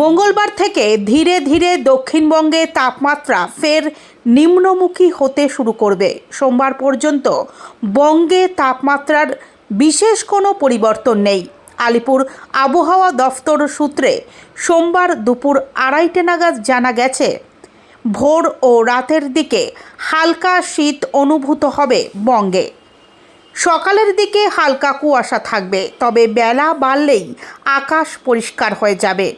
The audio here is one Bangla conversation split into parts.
মঙ্গলবার থেকে ধীরে ধীরে দক্ষিণবঙ্গে তাপমাত্রা ফের নিম্নমুখী হতে শুরু করবে। সোমবার পর্যন্ত বঙ্গে তাপমাত্রার বিশেষ কোনো পরিবর্তন নেই। আলিপুর আবহাওয়া দফতর সূত্রে সোমবার দুপুর আড়াইটে নাগাদ জানা গেছে, ভোর ও রাতের দিকে হালকা শীত অনুভূত হবে বঙ্গে। সকালের দিকে হালকা কুয়াশা থাকবে, তবে বেলা বাড়লেই আকাশ পরিষ্কার হয়ে যাবে।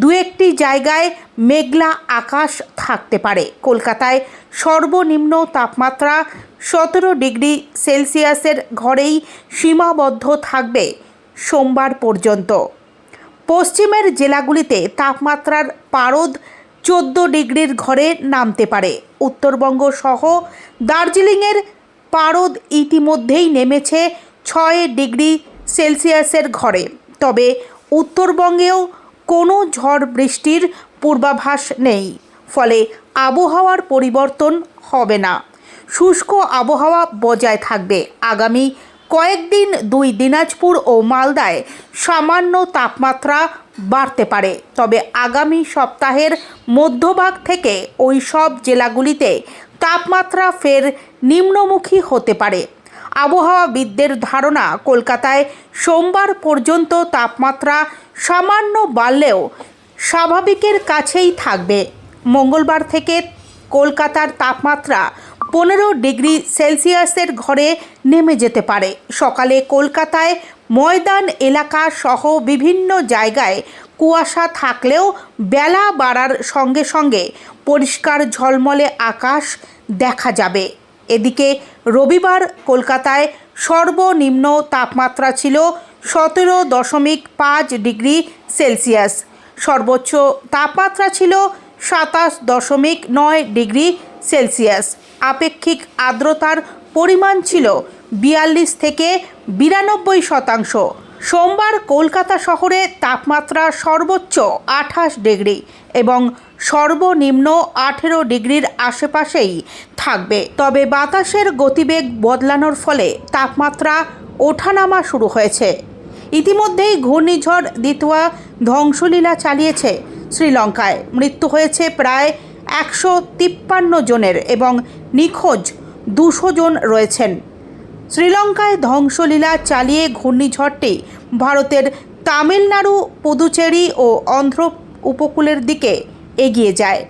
দু একটি জায়গায় মেঘলা আকাশ থাকতে পারে। কলকাতায় সর্বনিম্ন তাপমাত্রা সতেরো ডিগ্রি সেলসিয়াসের ঘরেই সীমাবদ্ধ থাকবে সোমবার পর্যন্ত। পশ্চিমের জেলাগুলিতে তাপমাত্রার পারদ চোদ্দ ডিগ্রির ঘরে নামতে পারে। উত্তরবঙ্গ সহ দার্জিলিংয়ের পারদ ইতিমধ্যেই নেমেছে ছয় ডিগ্রি সেলসিয়াসের ঘরে। তবে উত্তরবঙ্গেও কোনো ঝড় বৃষ্টির পূর্বাভাস নেই। ফলে আবহাওয়ার পরিবর্তন হবে না। শুষ্ক আবহাওয়া বজায় থাকবে। আগামী কয়েকদিন দুই দিনাজপুর ও মালদায় সামান্য তাপমাত্রা বাড়তে পারে। তবে আগামী সপ্তাহের মধ্যভাগ থেকে ওই সব জেলাগুলিতে তাপমাত্রা ফের নিম্নমুখী হতে পারে। আবহাওয়াবিদদের ধারণা, কলকাতায় সোমবার পর্যন্ত তাপমাত্রা সামান্য বাড়লেও স্বাভাবিকের কাছেই থাকবে। মঙ্গলবার থেকে কলকাতার তাপমাত্রা পনেরো ডিগ্রি সেলসিয়াসের ঘরে নেমে যেতে পারে। সকালে কলকাতায় ময়দান এলাকা সহ বিভিন্ন জায়গায় কুয়াশা থাকলেও বেলা বাড়ার সঙ্গে সঙ্গে পরিষ্কার ঝলমলে আকাশ দেখা যাবে। এদিকে রবিবার কলকাতায় সর্বনিম্ন তাপমাত্রা ছিল সতেরো দশমিক পাঁচ ডিগ্রি সেলসিয়াস। সর্বোচ্চ তাপমাত্রা ছিল সাতাশ দশমিক নয় ডিগ্রি সেলসিয়াস। আপেক্ষিক আর্দ্রতার পরিমাণ ছিল বিয়াল্লিশ থেকে বিরানব্বই শতাংশ। সোমবার কলকাতা শহরে তাপমাত্রা সর্বোচ্চ আঠাশ ডিগ্রি এবং সর্বনিম্ন আঠেরো ডিগ্রির আশেপাশেই থাকবে। তবে বাতাসের গতিবেগ বদলানোর ফলে তাপমাত্রা ওঠানামা শুরু হয়েছে। ইতিমধ্যেই ঘূর্ণিঝড় দিতুয়া ধ্বংসলীলা চালিয়েছে শ্রীলঙ্কায়। মৃত্যু হয়েছে প্রায় একশো তিপ্পান্ন জনের এবং নিখোঁজ দুশো জন রয়েছেন। শ্রীলঙ্কায় ধ্বংসলীলা চালিয়ে ঘূর্ণিঝড়টি ভারতের তামিলনাড়ু পুদুচেরি ও অন্ধ্র উপকূলের দিকে এগিয়ে যায়।